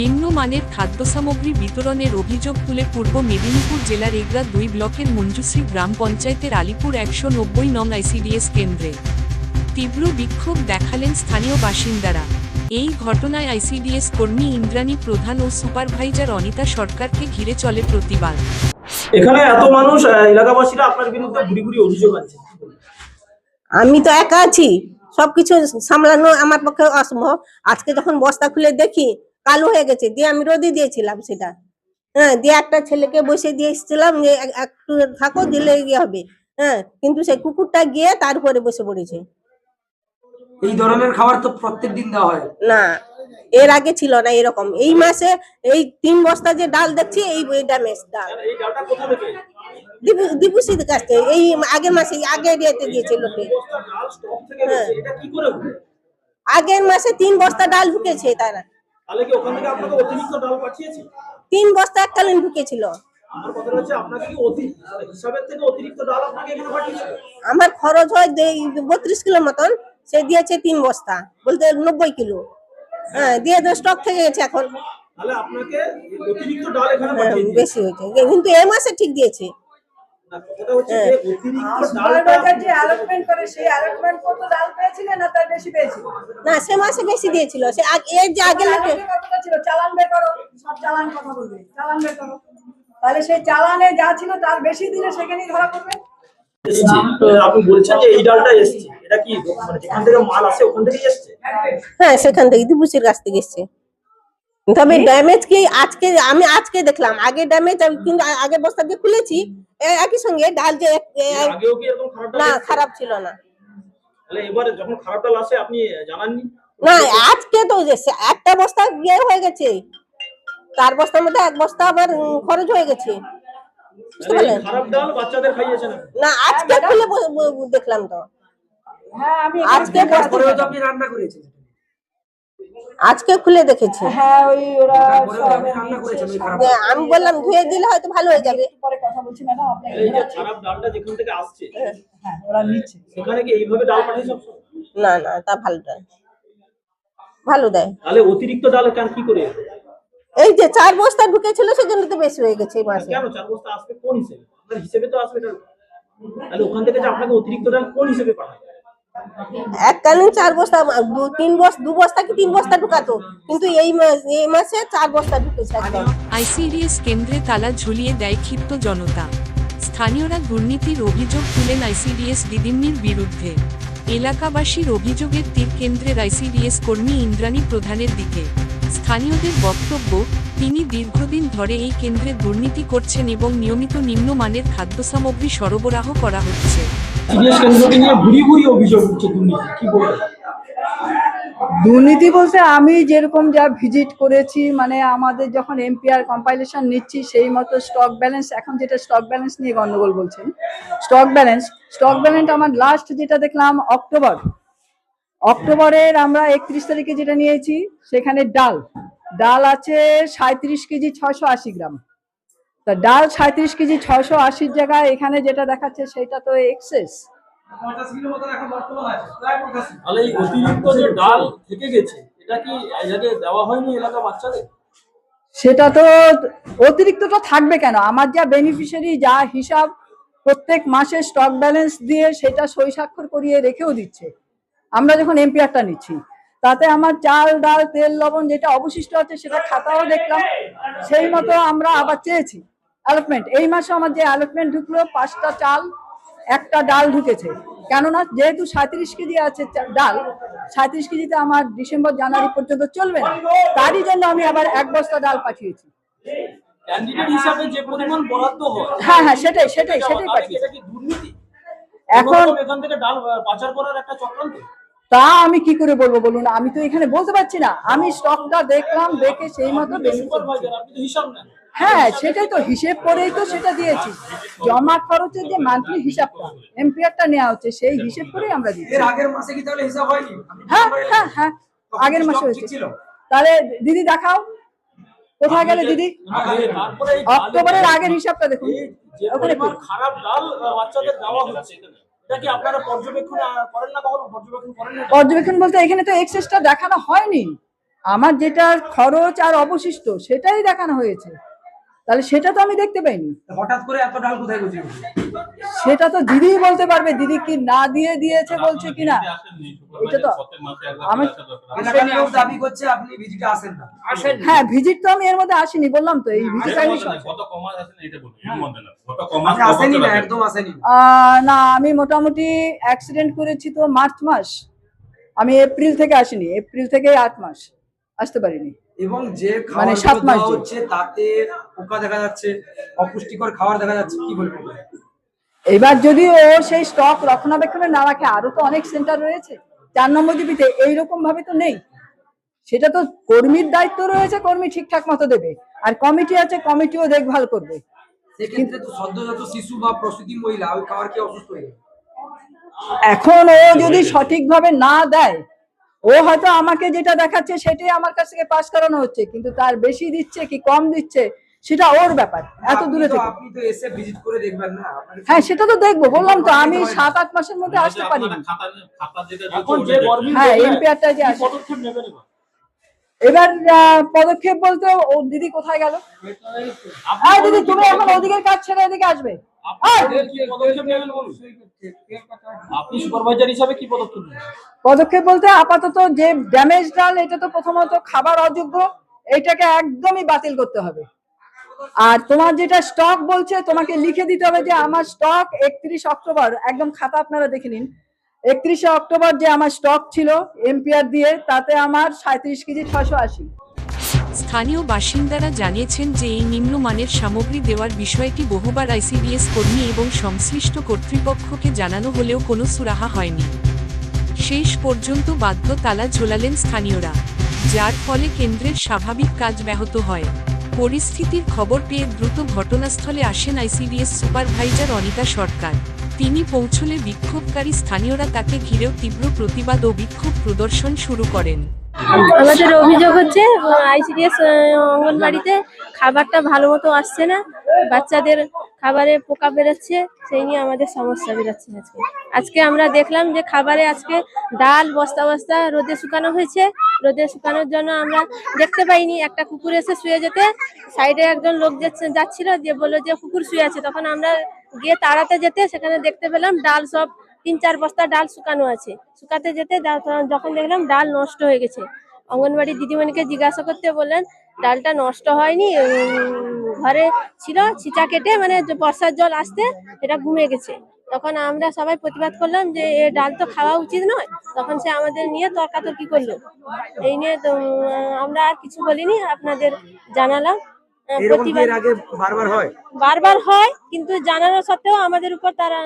নিম্নমানের খাদ্যসামগ্রী বিতরণের অভিযোগ তুলে পূর্ব মেদিনীপুর জেলার এগরা দুই ব্লকের মঞ্জুশ্রী গ্রাম পঞ্চায়েতের আলিপুর একশো নব্বই নং আইসিডিএস কেন্দ্রে তীব্র বিক্ষোভ দেখালেন স্থানীয় বাসিন্দারা। এই ঘটনায় আইসিডিএস কর্মী ইন্দ্রাণী প্রধান ও সুপারভাইজার অনিতা সরকারকে ঘিরে চলে প্রতিবাদ। এখানে এত মানুষ এলাকাবাসীরা আপনার বিরুদ্ধে ঘুরি ঘুরি অভিযোগ আছে। আমি তো একা আছি। সবকিছু সামলানো আমার পক্ষে অসম্ভব। আজকে যখন বস্তা খুলে দেখি কালো হয়ে গেছে দিয়ে আমি রোদে দিয়েছিলাম সেটা। হ্যাঁ দিয়ে একটা ছেলেকে বসে দিয়ে এসেছিলাম যে একটু থাকো দিলে ইয়ে হবে। হ্যাঁ কিন্তু সেই কুকুরটা গিয়ে তারপরে বসে পড়েছে। এই ধরনের খাবার তো প্রত্যেক দিন দেওয়া হয়। না এর আগে ছিল না এরকম। এই মাসে এই তিন বস্তা যে ডাল দেখছি এই ড্যামেজ ডাল। ডালটা থেকে? কাছে এই আগের মাসে কি করে হলো? আগের মাসে তিন বস্তা ডাল ঢুকেছে তারা। তাহলে কি ওখান থেকে আপনাকে অতিরিক্ত ডাল পাঠিয়েছে? তিন বস্তা এককালীন ঢুকেছিল। আমার কথা হচ্ছে আপনাকে কি অতি হিসাবের থেকে অতিরিক্ত ডাল আপনাকে এখানে পাঠিয়েছে? আমার খরচ হয় বত্রিশ কিলো মতন সে দিয়েছে তিন বস্তা বলতে নব্বই কিলো। হ্যাঁ দিয়ে স্টক থেকে গেছে এখন। তাহলে আপনাকে অতিরিক্ত ডাল এখানে হ্যাঁ, বেশি হয়েছে। কিন্তু এ মাসে ঠিক দিয়েছে। না, কথাটা হ্যাঁ। অতিরিক্ত সুপার ডালটা বাজার যে অ্যালটমেন্ট করে সেই অ্যালটমেন্ট কত ডাল পেয়েছিলেন না তার বেশি পেয়েছিলেন না সে মাসে বেশি দিয়েছিল। সে এর যে আগে লোকে ছিল? চালান বের করো সব চালান কথা বলবে। চালান বের করো। তাহলে সেই চালানে যা ছিল তার বেশি দিলে সেখানেই ধরা পড়বে? আপনি বলছেন যে এই ডালটা এসছে। এটা কি মানে যেখান থেকে মাল আসে ওখান থেকেই এসছে? হ্যাঁ সেখান থেকে দীপুষির কাছ থেকে এসছে। তবে ড্যামেজ কি আজকে আমি আজকে দেখলাম আগে ড্যামেজ কিন্তু আগের বস্তা দিয়ে খুলেছি এ- একই সঙ্গে ডাল যে না খারাপ ছিল না। এবারে যখন খারাপ ডাল আসে আপনি জানাননি? না আজকে তো যে সে- একটা বস্তা ইয়ে হয়ে গেছে চার বস্তার মধ্যে এক বস্তা আবার খরচ হয়ে গেছে। না? আজকে খুলে ব- ব- দেখলাম তো। হ্যাঁ আজকে রান্না আজকে খুলে দেখেছি। হ্যাঁ ওই ওরা তারপরেও তো আপনি সব রান্না করেছেন ওই খারাপ যে আমি বললাম ধুয়ে দিলে হয়তো ভালো হয়ে যাবে। পরে কথা বলছি ম্যাডাম আপনি এই যে খারাপ ডালটা যেখান থেকে আসছে হ্যাঁ ওরা নিচ্ছে। সেখানে কি এইভাবে ডাল পাঠিয়ে না না তা ভালো দেয় ভালো দেয়। তাহলে অতিরিক্ত ডাল কেন কি করে? এই যে চার বস্তা ঢুকেছিল সেজন্য তো বেশি হয়ে গেছে এই মাসে। কেন চার বস্তা আসবে কোন হিসেবে? আপনার হিসেবে তো আসবে তাহলে ওখান থেকে যে আপনাকে অতিরিক্ত ডাল কোন হিসেবে পাঠায় এককালীন চার বস্তা দু- তিন বস্তা, দু বস্তা কি তিন বস্তা ঢুকাতো? কিন্তু এই এই মাসে চার বস্তা ঢুকেছে একদম। আইসিডিএস কেন্দ্রে তালা ঝুলিয়ে দেয় ক্ষিপ্ত জনতা। স্থানীয়রা দুর্নীতির অভিযোগ তুলেন আইসিডিএস দিদিমনির বিরুদ্ধে। এলাকাবাসীর অভিযোগের তীর কেন্দ্রের আইসিডিএস কর্মী ইন্দ্রাণী প্রধানের দিকে। স্থানীয়দের বক্তব্য, তিনি দীর্ঘদিন ধরে এই কেন্দ্রে দুর্নীতি করছেন এবং নিয়মিত নিম্নমানের খাদ্যসামগ্রী সরবরাহ করা হচ্ছে। কেন্দ্রকে নিয়ে অভিযোগ উঠছে দুর্নীতি, কি দুর্নীতি বলতে আমি যেরকম যা ভিজিট করেছি মানে আমাদের যখন এমপিআর কম্পাইলেশন নিচ্ছি, সেই মতো স্টক ব্যালেন্স এখন যেটা স্টক ব্যালেন্স নিয়ে গন্ডগোল বলছেন স্টক ব্যালেন্স স্টক ব্যালেন্স আমার লাস্ট যেটা দেখলাম অক্টোবর অক্টোবরের আমরা একত্রিশ তারিখে যেটা নিয়েছি, সেখানে ডাল। ডাল আছে সাঁত্রিশ কেজি ছশো আশি গ্রাম। তা ডাল সাঁত্রিশ কেজি ছশো আশির জায়গায় এখানে যেটা দেখাচ্ছে সেটা তো এক্সেস। তাহলে এই অতিরিক্ত যে ডাল থেকে গেছে এটা কি এলাকে দেওয়া হয়নি এলাকা বাচ্চাদের? সেটা তো অতিরিক্তটা থাকবে কেন? আমার যা বেনিফিশিয়ারি যা হিসাব প্রত্যেক মাসে স্টক ব্যালেন্স দিয়ে সেটা সই স্বাক্ষর করিয়ে রেখেও দিচ্ছে। আমরা যখন এমপিআরটা নিচ্ছি তাতে আমার চাল ডাল তেল লবণ যেটা অবশিষ্ট আছে সেটা খাতাও দেখলাম সেই মতো আমরা আবার চেয়েছি। অ্যালটমেন্ট এই মাসে আমার যে অ্যালটমেন্ট ঢুকলো পাঁচটা চাল একটা ডাল ঢুকেছে। কেননা যেহেতু সাঁত্রিশ কেজি আছে ডাল সাঁত্রিশ কেজিতে আমার ডিসেম্বর জানুয়ারি পর্যন্ত চলবে না। তারই জন্য আমি আবার এক বস্তা ডাল পাঠিয়েছি। হয় হ্যাঁ সেটাই সেটাই সেটাই পাঠিয়েছি। এখন তা আমি কি করে বলব বলুন আমি তো এখানে বলতে পারছি না। আমি স্টকটা দেখলাম দেখে সেই মতো হ্যাঁ সেটাই তো হিসেব করেই তো সেটা দিয়েছি। জমা খরচের যে মান্থলি হিসাবটা এমপিআরটা নেওয়া হচ্ছে সেই হিসেব করেই আমরা দিচ্ছি আগের মাসে কি তাহলে হিসাব হয়নি? হ্যাঁ হ্যাঁ হ্যাঁ আগের মাসে হয়েছে। তাহলে দিদি দেখাও কোথায় গেলে দিদি? অক্টোবরের আগের হিসাবটা দেখুন। ওখানে খারাপ ডাল বাচ্চাদের দেওয়া হচ্ছে এটা কি আপনারা পর্যবেক্ষণ আহ, করেন না কখনো? পর্যবেক্ষণ করেন না? পর্যবেক্ষণ বলতে এখানে তো এক্সেসটা দেখানো হয়নি। আমার যেটা খরচ আর অবশিষ্ট সেটাই দেখানো হয়েছে। তাহলে সেটা তো আমি দেখতে পাইনি। হঠাৎ করে এত ডাল কোথায় গেছে সেটা তো দিদি বলতে পারবে দিদি কি না দিয়ে দিয়েছে বলছে কিনা? এটা তো আমি দাবি করছে আপনি ভিজিটে আসেন না। আসেন হ্যাঁ ভিজিট তো আমি এর মধ্যে আসিনি বললাম তো এই ভিজিট আমি কত কমাস আছেন এটা বলুন এর মধ্যে না। কত আপনি কমাস আসেনি না একদম আসেনি না। আহ, না আমি মোটামুটি অ্যাক্সিডেন্ট করেছি তো মার্চ মাস। আমি এপ্রিল থেকে আসিনি এপ্রিল থেকে আট মাস আসতে পারিনি। এবং যে মানে সাত মাস হচ্ছে তাতে পোকা দেখা যাচ্ছে অপুষ্টিকর খাবার দেখা যাচ্ছে কি বলব? এবার যদি ও সেই স্টক রক্ষণাবেক্ষণে না রাখে আরও তো অনেক সেন্টার রয়েছে। চার নম্বর জিপিতে এইরকম ভাবে তো নেই। সেটা তো কর্মীর দায়িত্ব রয়েছে কর্মী ঠিকঠাক মতো দেবে। আর কমিটি আছে কমিটিও দেখভাল করবে। সেক্ষেত্রে তো সদ্যজাত শিশু বা প্রসূতি মহিলা ওই খাবার কি অসুস্থ হয়ে এখন ও যদি সঠিকভাবে না দেয় ও হয়তো আমাকে যেটা দেখাচ্ছে সেটাই আমার কাছ থেকে পাস করানো হচ্ছে কিন্তু তার বেশি দিচ্ছে কি কম দিচ্ছে সেটা ওর ব্যাপার এত দূরে থেকে। আপনি তো এসে ভিজিট করে দেখবেন না হ্যাঁ সেটা তো দেখব বললাম তো আমি সাত আট মাসের মধ্যে আসতে গরমিল হ্যাঁ দেবে, এমপিআরটা যে পদক্ষেপ নেবেন এবার? পদক্ষেপ বলতে ও দিদি কোথায় গেল? হ্যাঁ দিদি তুমি এখন ওদিকের কাজ ছেড়ে এদিকে আসবে। পদক্ষেপ নেবেন পদক্ষেপ বলতে আপাতত যে ড্যামেজ ডাল এটা তো প্রথমত খাবার অযোগ্য এটাকে একদমই বাতিল করতে হবে। আর তোমার যেটা স্টক বলছে তোমাকে লিখে দিতে হবে যে আমার স্টক একত্রিশ অক্টোবর একদম খাতা আপনারা দেখে নিন। একত্রিশে অক্টোবর যে আমার স্টক ছিল এমপিআর দিয়ে তাতে আমার সাঁত্রিশ কেজি ছশো আশি। স্থানীয় বাসিন্দারা জানিয়েছেন যে এই নিম্নমানের সামগ্রী দেওয়ার বিষয়টি বহুবার আইসিডিএস কর্মী এবং সংশ্লিষ্ট কর্তৃপক্ষকে জানানো হলেও কোনো সুরাহা হয়নি। শেষ পর্যন্ত বাধ্য তালা ঝোলালেন স্থানীয়রা, যার ফলে কেন্দ্রের স্বাভাবিক কাজ ব্যাহত হয়। পরিস্থিতির খবর পেয়ে দ্রুত ঘটনাস্থলে আসেন আইসিডিএস সুপারভাইজার অনিতা সরকার। তিনি পৌঁছলে বিক্ষোভকারী স্থানীয়রা তাকে ঘিরেও তীব্র প্রতিবাদ ও বিক্ষোভ প্রদর্শন শুরু করেন। আমাদের অভিযোগ হচ্ছে আইসিডিএস অঙ্গনবাড়িতে খাবারটা ভালো মতো আসছে না, বাচ্চাদের খাবারে পোকা বেরোচ্ছে, সেই নিয়ে আমাদের সমস্যা বেরোচ্ছে আজকে। আজকে আমরা দেখলাম যে খাবারে আজকে ডাল বস্তা বস্তা রোদে শুকানো হয়েছে, রোদে শুকানোর জন্য আমরা দেখতে পাইনি। একটা কুকুর এসে শুয়ে যেতে, সাইডে একজন লোক যাচ্ছে- যাচ্ছিল দিয়ে বলল যে কুকুর শুয়ে আছে। তখন আমরা গিয়ে তাড়াতে যেতে সেখানে দেখতে পেলাম ডাল সব তিন চার বস্তা ডাল শুকানো আছে। শুকাতে যেতে যখন দেখলাম ডাল নষ্ট হয়ে গেছে। অঙ্গনবাড়ি দিদিমণিকে জিজ্ঞাসা করতে বললেন, ডালটা নষ্ট হয়নি ঘরে ছিল ছিচা কেটে মানে বর্ষার জল আসতে এটা ঘুমে গেছে। তখন আমরা সবাই প্রতিবাদ করলাম যে, এ ডাল তো খাওয়া উচিত নয়। তখন সে আমাদের নিয়ে তর্কাতর্কি করল। এই নিয়ে আমরা আর কিছু বলিনি, আপনাদের জানালাম। বারবার হয়? কিন্তু জানানো সত্ত্বেও আমাদের উপর তারা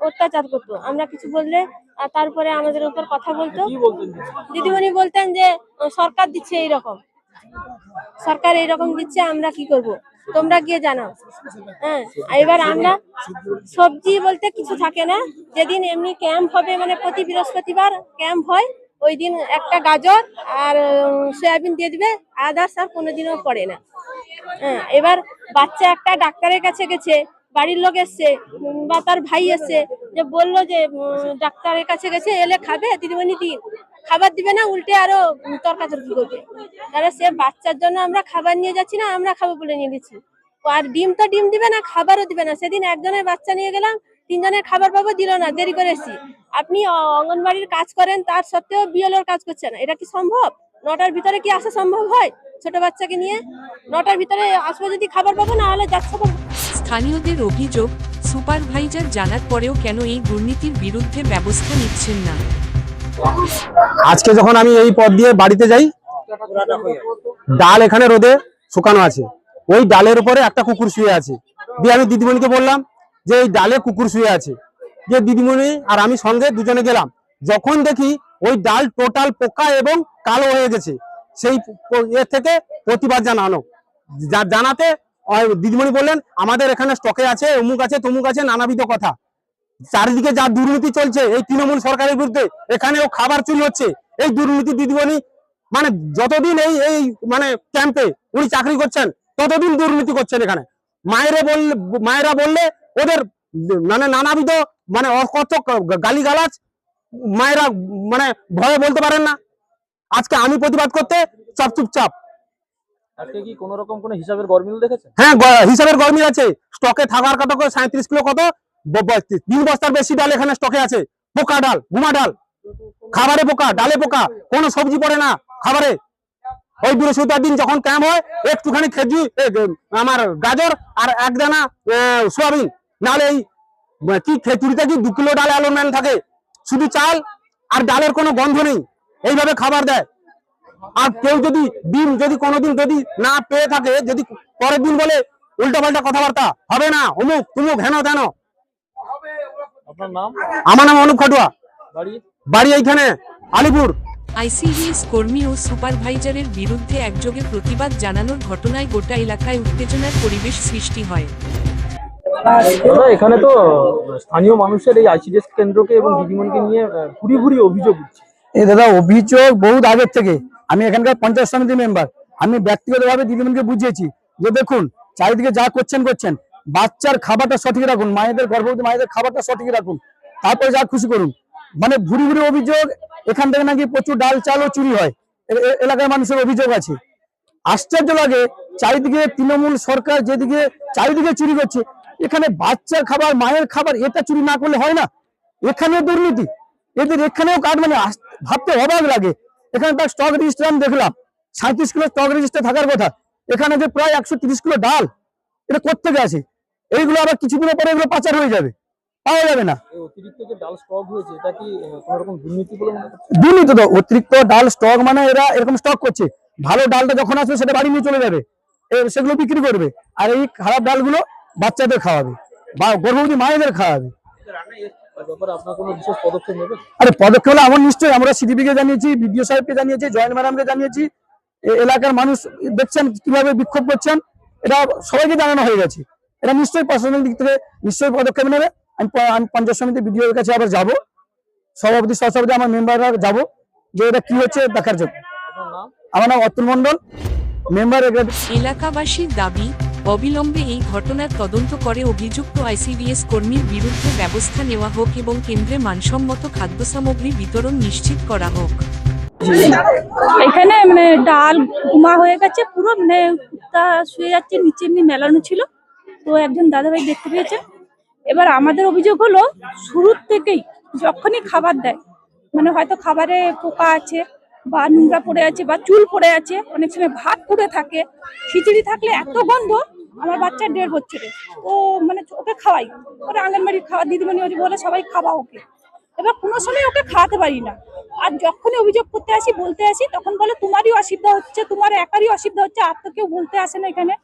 অত্যাচার করতো। আমরা কিছু বললে আর তারপরে আমাদের উপর কথা বলতো। দিদিমণি বলতেন যে সরকার দিচ্ছে এইরকম। সরকার এইরকম দিচ্ছে আমরা কি করব? তোমরা গিয়ে জানাও। হ্যাঁ এবার আমরা সবজি বলতে কিছু থাকে না। যেদিন এমনি ক্যাম্প হবে মানে প্রতি বৃহস্পতিবার ক্যাম্প হয় ওই দিন একটা গাজর আর সয়াবিন দিয়ে দিবে। আদার্স আর কোনোদিনও পড়ে না। এবার বাচ্চা একটা ডাক্তারের কাছে গেছে, বাড়ির লোক এসছে, বা তার ভাই এসছে, যে বলল যে ডাক্তারের কাছে গেছে, এলে খাবে? দিদিমণি দিন খাবার দিবে না? উল্টে আরও তর্কাতর্কি করবে। তাহলে সে বাচ্চার জন্য আমরা খাবার নিয়ে যাচ্ছি না, আমরা খাব বলে নিয়ে দিচ্ছি। আর ডিম তো ডিম দিবে না, খাবারও দিবে না। সেদিন একজনের বাচ্চা নিয়ে গেলাম, তিনজনের খাবার পাবো দিল না, দেরি করে এসছি। আপনি অঙ্গনবাড়ির কাজ করেন, তার সত্ত্বেও বিএলওর কাজ করছে না। এটা কি সম্ভব? নটার ভিতরে কি আসা সম্ভব হয় ছোট বাচ্চাকে নিয়ে? নটার ভিতরে আসব যদি খাবার পাবো না হলে যাচ্ছে স্থানীয়দের অভিযোগ সুপারভাইজার জানার পরেও কেন এই দুর্নীতির বিরুদ্ধে ব্যবস্থা নিচ্ছেন না? আজকে যখন আমি এই পথ দিয়ে বাড়িতে যাই ডাল এখানে রোদে শুকানো আছে। ওই ডালের উপরে একটা কুকুর শুয়ে আছে। দিয়ে আমি দিদিমণিকে বললাম যে এই ডালে কুকুর শুয়ে আছে। যে দিদিমণি আর আমি সঙ্গে দুজনে গেলাম। যখন দেখি ওই ডাল টোটাল পোকা এবং কালো হয়ে গেছে। সেই এর থেকে প্রতিবাদ জানানো। জানাতে দিদিমণি বললেন, আমাদের এখানে স্টকে আছে, অমুক আছে, তমুক আছে, নানাবিধ কথা। চারিদিকে যা দুর্নীতি চলছে, এই তৃণমূল সরকারের বিরুদ্ধে, এখানেও খাবার চুরি হচ্ছে। এই দুর্নীতি দিদিমণি মানে যতদিন এই এই মানে ক্যাম্পে উনি চাকরি করছেন, ততদিন দুর্নীতি করছেন এখানে। মায়েরা বললে মায়েরা বললে, ওদের মানে নানাবিধ মানে অকথ্য গালি গালাজ মায়েরা মানে ভয়ে বলতে পারেন না। আজকে আমি প্রতিবাদ করতে চাপ চুপচাপ। আজকে কি কোনো রকম কোনো হিসাবের গরমিল দেখেছেন? হ্যাঁ গ- হিসাবের গরমিল আছে। স্টকে থাকার কথা করে? সাঁত্রিশ কিলো কত? তিন বস্তার বেশি ডাল এখানে স্টকে আছে। পোকা ডাল গুমা ডাল। খাবারে পোকা ডালে পোকা। কোনো সবজি পড়ে না খাবারে। ওই বৃহস্পতিবার দিন যখন ক্যাম্প হয় একটুখানি খেজুর আমার গাজর আর এক দানা সোয়াবিন। নাহলে এই কি খেচুড়িতে কি দু কিলো ডাল অ্যালোমেন্ট থাকে? শুধু চাল আর ডালের কোনো গন্ধ নেই। এইভাবে খাবার দেয়। আর কেউ যদি ডিম যদি কোনোদিন যদি না পেয়ে থাকে যদি পরের দিন বলে উল্টা পাল্টা কথাবার্তা হবে না অমুক তুমুক হেন তেন। আমার নাম অনুপ খাটুয়া। বাড়ি? বাড়ি এইখানে আলিপুর। আইসিডিএস কর্মী ও সুপারভাইজারের বিরুদ্ধে একযোগে প্রতিবাদ জানানোর ঘটনায় গোটা এলাকায় উত্তেজনার পরিবেশ সৃষ্টি হয়। এখানে তো স্থানীয় মানুষের এই আইসিডিএস কেন্দ্রকে এবং দিদিমণিকে নিয়ে ভুরি ভুরি অভিযোগ উঠছে। এই দাদা, অভিযোগ বহুত আগের থেকে। আমি এখানকার পঞ্চায়েত সমিতি মেম্বার আমি ব্যক্তিগতভাবে দিদিমণিকে বুঝিয়েছি যে দেখুন, চারিদিকে যা করছেন করছেন। বাচ্চার খাবারটা সঠিক রাখুন, মায়েদের গর্ভবতী মায়েদের খাবারটা সঠিক রাখুন, তারপরে যা খুশি করুন। মানে ভুরি ভুরি অভিযোগ, এখান থেকে নাকি প্রচুর ডাল চালও চুরি হয়। এলাকার মানুষের অভিযোগ আছে। আশ্চর্য লাগে, চারিদিকে তৃণমূল সরকার যেদিকে, চারিদিকে চুরি করছে। এখানে বাচ্চার খাবার মায়ের খাবার এটা চুরি না করলে হয় না। এখানে দুর্নীতি। এদের এখানেও কার্ড মানে ভাবতে অবাক লাগে। এখানে তার স্টক রেজিস্টার আমি দেখলাম। সাঁত্রিশ কিলো স্টক রেজিস্টার থাকার কথা। এখানে যে প্রায় একশো তিরিশ কিলো ডাল এটা কোথেকে আছে এইগুলো আবার কিছুদিনের পরে এগুলো পাচার হয়ে যাবে। পাওয়া যাবে না। দুর্নীতি তো অতিরিক্ত ডাল স্টক মানে এরা এরকম স্টক করছে। ভালো ডালটা যখন আসবে সেটা বাড়ি নিয়ে চলে যাবে। সেগুলো বিক্রি করবে। আর এই খারাপ ডালগুলো বাচ্চাদের খাওয়াবে বা গর্ভবতী মায়েদের খাওয়াবে। তার ব্যাপারে আপনার কোনো বিশেষ পদক্ষেপ নেবেন? আরে পদক্ষেপ হলো আমার নিশ্চয়ই আমরা সিডিপি কে জানিয়েছি বিডিও সাহেবকে জানিয়েছি জয়েন্ট ম্যাডামকে জানিয়েছি। এ- এলাকার মানুষ দেখছেন কীভাবে বিক্ষোভ করছেন এটা সবাইকে জানানো হয়ে গেছে। এটা নিশ্চয়ই প্রশাসনিক দিক থেকে নিশ্চয়ই পদক্ষেপ নেবে। আমি আমি পঞ্চায়েত সমিতি বিডিওর কাছে আবার যাব। সভাপতি সহসভাপতি আমার মেম্বাররা যাব যে এটা কি হচ্ছে দেখার জন্য। আমার নাম অতুল মন্ডল মেম্বার এলাকাবাসীর দাবি অবিলম্বে এই ঘটনার তদন্ত করে অভিযুক্ত আইসিডিএস কর্মীর বিরুদ্ধে ব্যবস্থা নেওয়া হোক এবং কেন্দ্রে মানসম্মত খাদ্য সামগ্রী বিতরণ নিশ্চিত করা হোক। এখানে মানে ডাল গুমা হয়ে গেছে পুরো মানে কুত্তা শুয়ে যাচ্ছে, নিচে এমনি মেলানো ছিল। তো একজন দাদাভাই দেখতে পেয়েছেন। এবার আমাদের অভিযোগ হলো, শুরুর থেকেই যখনই খাবার দেয় মানে হয়তো খাবারে পোকা আছে বা নোংরা পড়ে আছে বা চুল পড়ে আছে, অনেক সময় ভাত পড়ে থাকে, খিচুড়ি থাকলে এত গন্ধ আমার বাচ্চা দেড় বছরে ও মানে ওকে খাওয়াই। ওরা আঙ্গনবাড়ির খাওয়া, দিদিমণি ওরি বলে সবাই খাওয়া ওকে। এবার কোনো সময় ওকে খাওয়াতে পারি না। আর যখনই অভিযোগ করতে আসি, বলতে আসি, তখন বলে, তোমারই অসুবিধা হচ্ছে, তোমার একারই অসুবিধা হচ্ছে, আর তো কেউ বলতে আসে না এখানে।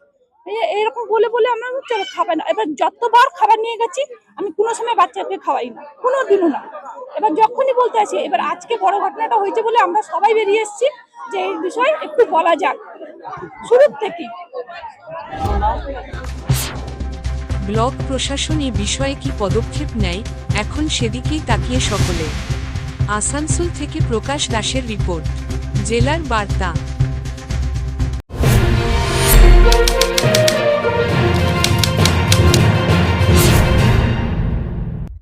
এরকম বলে বলে আমরা চলো, খাবে না। এবার যতবার খাবার নিয়ে গেছি, আমি কোনো সময় বাচ্চাকে খাওয়াই না। কোনো দিনও না। এবার যখনই বলতে আসি, এবার আজকে বড় ঘটনাটা হয়েছে বলে আমরা সবাই বেরিয়ে এসেছি যে এই বিষয়ে একটু বলা যাক। থেকে। ব্লক প্রশাসন এ বিষয়ে কি পদক্ষেপ নেয়, এখন সেদিকেই তাকিয়ে সকলে। আসানসোল থেকে প্রকাশ দাসের রিপোর্ট। জেলার বার্তা।